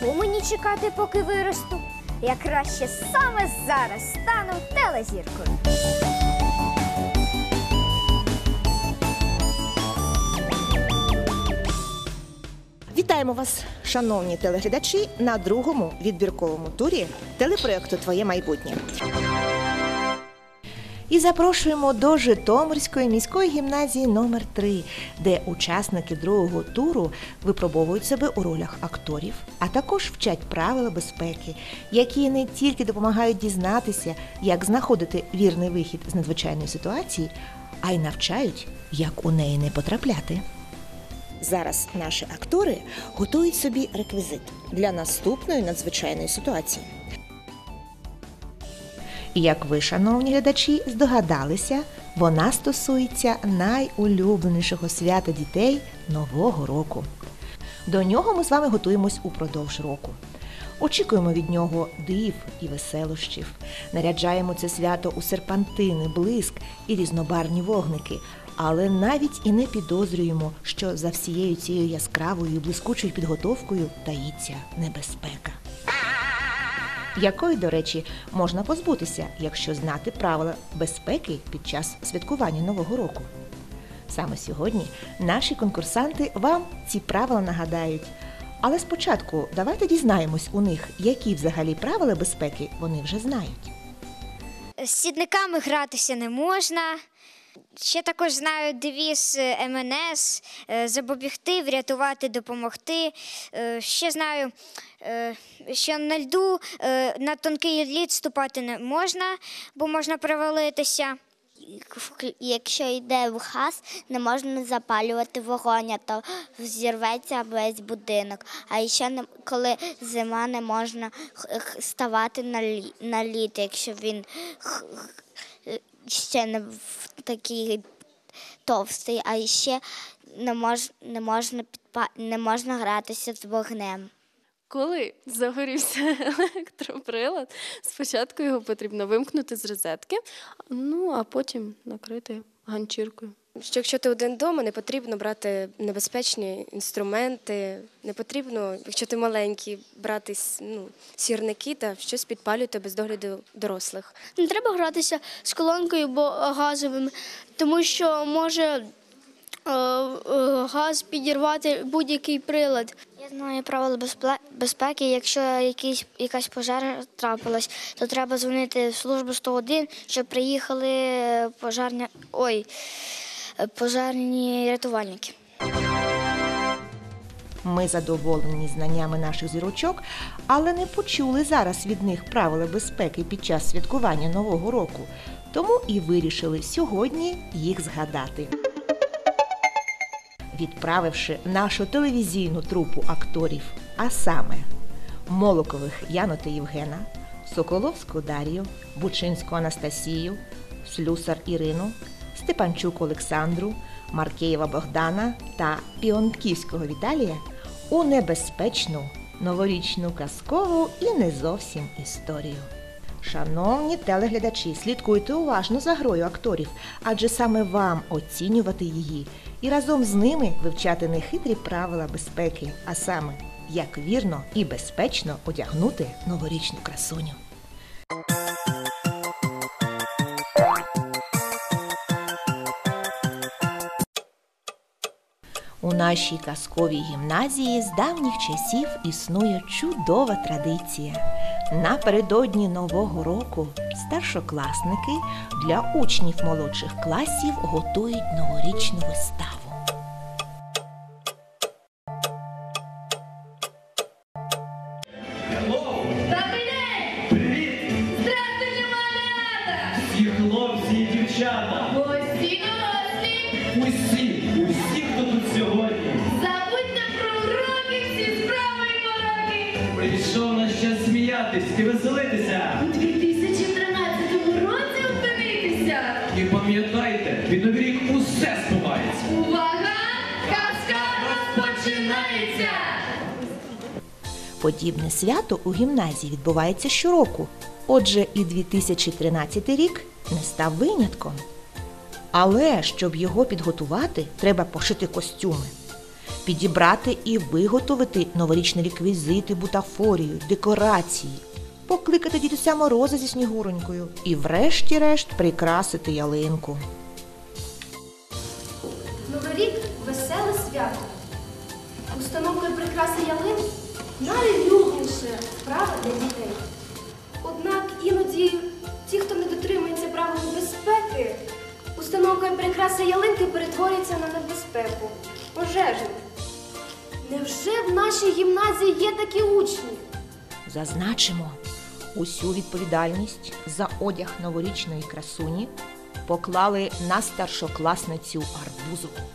Чого мені чекати, поки виросту? Я краще саме зараз стану телезіркою. Вітаємо вас, шановні телеглядачі, на другому відбірковому турі телепроекту Твоє майбутнє. І запрошуємо до Житомирської міської гімназії номер 3 де учасники другого туру випробовують себе у ролях акторів, а також вчать правила безпеки, які не тільки допомагають дізнатися, як знаходити вірний вихід з надзвичайної ситуації, а й навчають, як у неї не потрапляти. Зараз наші актори готують собі реквізит для наступної надзвичайної ситуації. І як ви, шановні глядачі, здогадалися, вона стосується найулюбленішого свята дітей Нового року. До нього ми з вами готуємось упродовж року. Очікуємо від нього див і веселощів, наряджаємо це свято у серпантини, блиск і різнобарні вогники, але навіть і не підозрюємо, що за всією цією яскравою і блискучою підготовкою таїться небезпека. Якої, до речі, можна позбутися, якщо знати правила безпеки під час святкування Нового року. Саме сьогодні наші конкурсанти вам ці правила нагадають. Але спочатку давайте дізнаємось у них, які взагалі правила безпеки вони вже знають. З сідниками гратися не можна. Ще також знаю девіз е, МНС е, запобігти, врятувати, допомогти. Е, Ще знаю, що на льду на тонкий лід ступати не можна, бо можна провалитися. Якщо йде в газ, не можна запалювати вогонь, то взірветься весь будинок. А ще коли зима не можна ставати на, лі, лід, якщо він ще не в такий товстий, а ще не, мож, не, можна підпа, не можна гратися з вогнем. Коли загорівся електроприлад, спочатку його потрібно вимкнути з розетки, ну а потім накрити ганчіркою. Що якщо ти один вдома, не потрібно брати небезпечні інструменти, не потрібно, якщо ти маленький, брати ну, сірники та щось підпалювати без догляду дорослих. Не треба гратися з колонкою або газовим, тому що може е, е, газ підірвати будь-який прилад. Я знаю правила безпе- безпеки. Якщо якийсь, якась пожежа трапилась, то треба дзвонити в службу 101, щоб приїхали пожарні, ой, е, пожарні рятувальники. Ми задоволені знаннями наших зірочок, але не почули зараз від них правила безпеки під час святкування Нового року. Тому і вирішили сьогодні їх згадати. Відправивши нашу телевізійну трупу акторів, а саме Молокових Яну та Євгена, Соколовську Дар'ю, Бучинську Анастасію, Слюсар Ірину, Степанчук Олександру, Маркеєва Богдана та Піонківського Віталія у небезпечну новорічну казкову і не зовсім історію. Шановні телеглядачі, слідкуйте уважно за грою акторів, адже саме вам оцінювати її і разом з ними вивчати нехитрі правила безпеки, а саме як вірно і безпечно одягнути новорічну красуню. Нашій казковій гімназії з давніх часів існує чудова традиція. Напередодні Нового року старшокласники для учнів молодших класів готують новорічну виставу. Привіт! Здравствуйте, малята! Всі хлопці і дівчата, Усі дорослі! Усі, усі, сьогодні. Забудьте про уроки, всі справи і мороки. Прийшов на час сміятись і веселитися. У 2013 році опинитися. І пам'ятайте, під новий рік усе збувається. Увага! Казка розпочинається! Подібне свято у гімназії відбувається щороку. Отже, і 2013 рік не став винятком. Але щоб його підготувати, треба пошити костюми, підібрати і виготовити новорічні реквізити, бутафорію, декорації, покликати дідуся Мороза зі Снігуронькою і, врешті-решт, прикрасити ялинку. Новий рік веселе свято. Установка і прикраси ялин найлюбніше справа для дітей. Однак іноді ті, хто не дотримується правил безпеки, установка прикраси ялинки перетворюється на небезпеку, пожежу. Невже в нашій гімназії є такі учні? Зазначимо, усю відповідальність за одяг новорічної красуні поклали на старшокласницю Арбузову.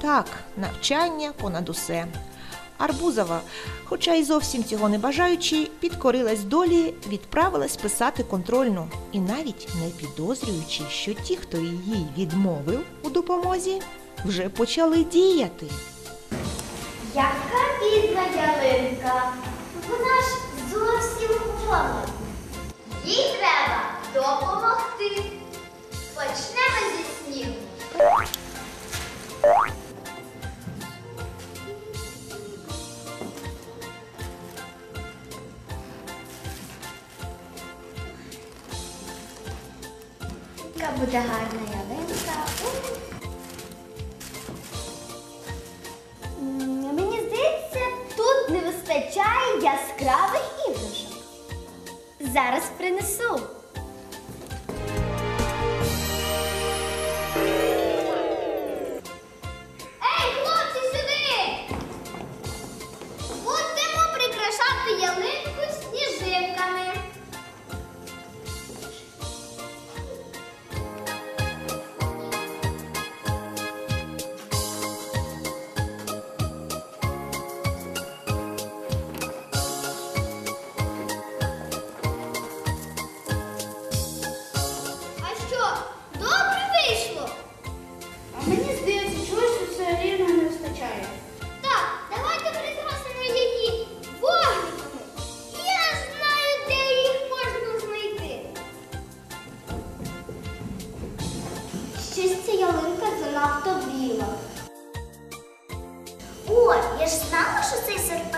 Так, навчання понад усе. Арбузова, хоча й зовсім цього не бажаючи, підкорилась долі, відправилась писати контрольну і навіть не підозрюючи, що ті, хто їй відмовив у допомозі, вже почали діяти. Яка бідна ялинка. Вона ж зовсім гола. Їй треба допомогти. Почнемо зі снігу. Яка буде гарна ялинка. Мені здається, тут не вистачає яскравих іграшок. Зараз принесу. Щось ця ялинка занадто біла. О, я ж знала, що цей серпент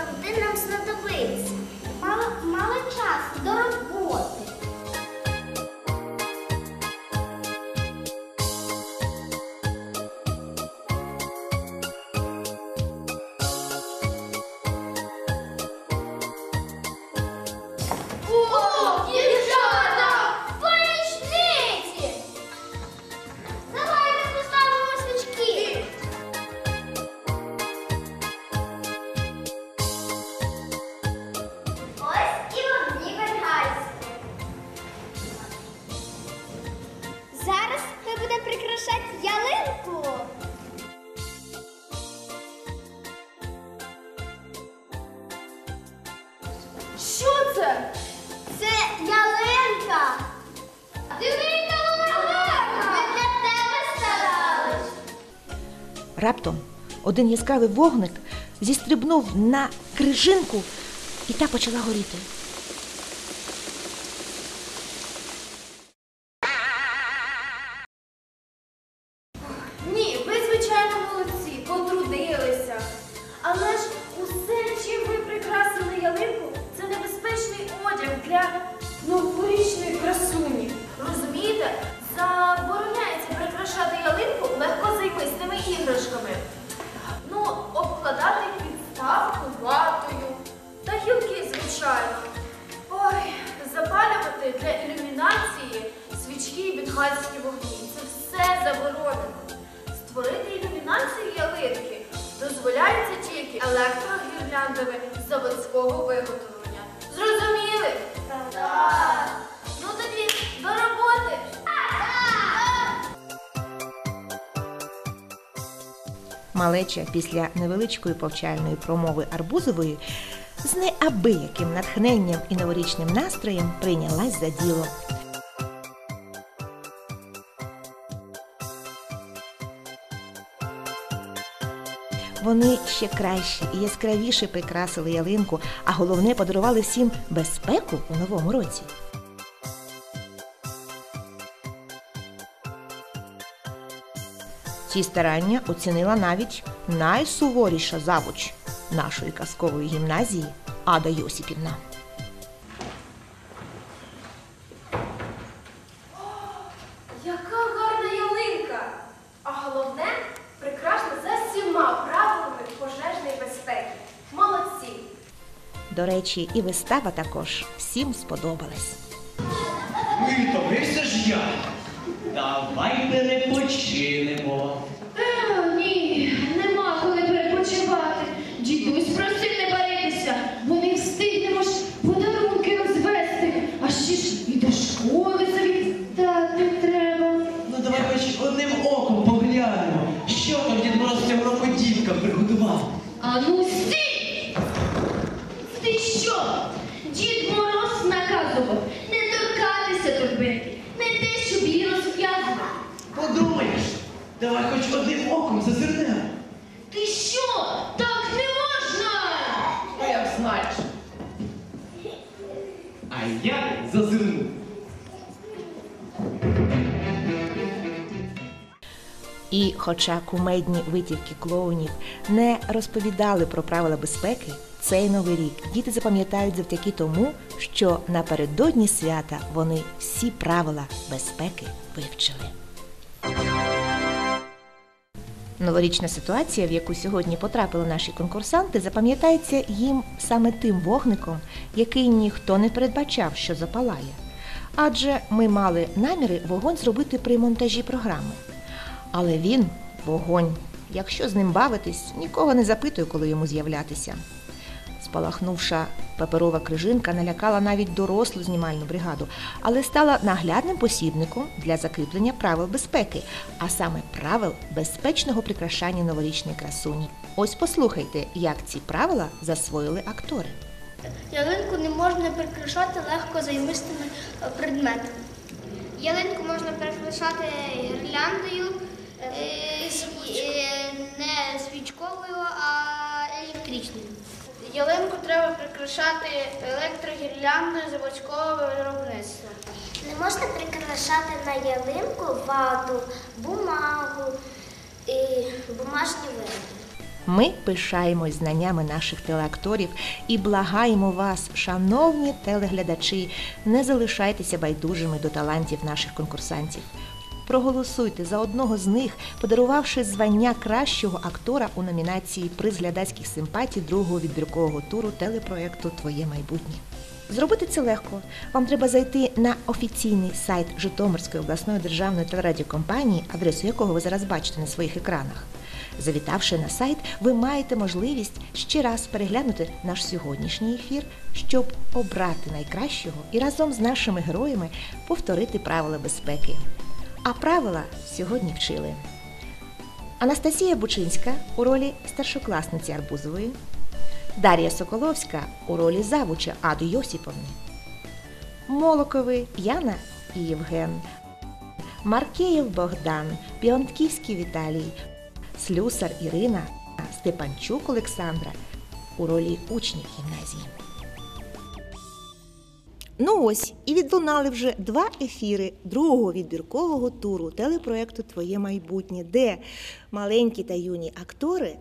один яскравий вогник зістрибнув на крижинку, і та почала горіти. Ні, ви, звичайно, молодці, потрудилися. Але ж усе, чим ви прикрасили ялинку, це небезпечний одяг для новорічної красуні. Розумієте, забороняється прикрашати ялинку легкозаймистими іграшками. Обкладати підставку ватою та гілки, звичайно. Ой, запалювати для ілюмінації свічки і бенгальські вогні. Це все заборонено. Створити ілюмінацію ялинки дозволяється тільки електрогірляндами заводського виготовлення. Малеча після невеличкої повчальної промови Арбузової з неабияким натхненням і новорічним настроєм прийнялась за діло. Вони ще краще і яскравіше прикрасили ялинку, а головне подарували всім безпеку у новому році. Ці старання оцінила навіть найсуворіша завуч нашої казкової гімназії Ада Йосипівна. Яка гарна ялинка! А головне, прекрасна за всіма правилами пожежної безпеки. Молодці! До речі, і вистава також всім сподобалась. Витомився ж я. Давай перепочинемо. Е, ні, нема коли перепочивати. Дідусь просив не баритися, бо не встигнемо ж подарунки розвести. А ще ж і до школи завітати треба. Ну давай хоч одним оком поглянемо. Що там Дід Мороз цього року діткам приготував? А ну стій! Ти що? Дід Мороз наказував не давай хоч одним оком зазирнемо. Ти що? Так не можна! А як знаєш. А я зазирну. І, хоча кумедні витівки клоунів не розповідали про правила безпеки, цей новий рік діти запам'ятають завдяки тому, що напередодні свята вони всі правила безпеки вивчили. Новорічна ситуація, в яку сьогодні потрапили наші конкурсанти, запам'ятається їм саме тим вогником, який ніхто не передбачав, що запалає. Адже ми мали наміри вогонь зробити при монтажі програми. Але він, вогонь, якщо з ним бавитись, нікого не запитую, коли йому з'являтися. Спалахнувша паперова крижинка налякала навіть дорослу знімальну бригаду, але стала наглядним посібником для закріплення правил безпеки, а саме правил безпечного прикрашання новорічної красуні. Ось послухайте, як ці правила засвоїли актори. Ялинку не можна прикрашати легко займистими е, предметами. Ялинку можна прикрашати гірляндою, е, не свічковою, а. Ялинку треба прикрашати електрогірляндою заводського виробництва. Не можна прикрашати на ялинку вату, бумагу і бумажні вироби. Ми пишаємось знаннями наших телеакторів і благаємо вас, шановні телеглядачі, не залишайтеся байдужими до талантів наших конкурсантів. Проголосуйте за одного з них, подарувавши звання кращого актора у номінації Приз глядацьких симпатій другого відбіркового туру телепроекту Твоє майбутнє. Зробити це легко. Вам треба зайти на офіційний сайт Житомирської обласної державної телерадіокомпанії, адресу якого ви зараз бачите на своїх екранах. Завітавши на сайт, ви маєте можливість ще раз переглянути наш сьогоднішній ефір, щоб обрати найкращого і разом з нашими героями повторити правила безпеки. А правила сьогодні вчили. Анастасія Бучинська у ролі старшокласниці Арбузової, Дар'я Соколовська у ролі завуча Ади Йосіповни. Молокови Яна і Євген, Маркеєв Богдан, Піонтківський Віталій, Слюсар Ірина, Степанчук Олександра у ролі учнів гімназії. Ну ось і відлунали вже два ефіри другого відбіркового туру телепроекту Твоє майбутнє, де маленькі та юні актори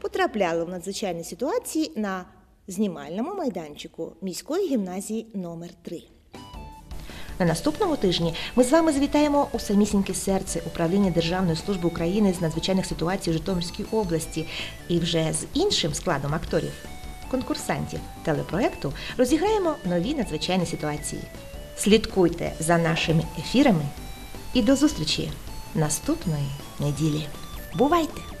потрапляли в надзвичайні ситуації на знімальному майданчику міської гімназії номер 3 на наступному тижні ми з вами завітаємо у самісіньке серце управління Державної служби України з надзвичайних ситуацій у Житомирській області. І вже з іншим складом акторів, конкурсантів телепроекту розіграємо нові надзвичайні ситуації. Слідкуйте за нашими ефірами і до зустрічі наступної неділі. Бувайте!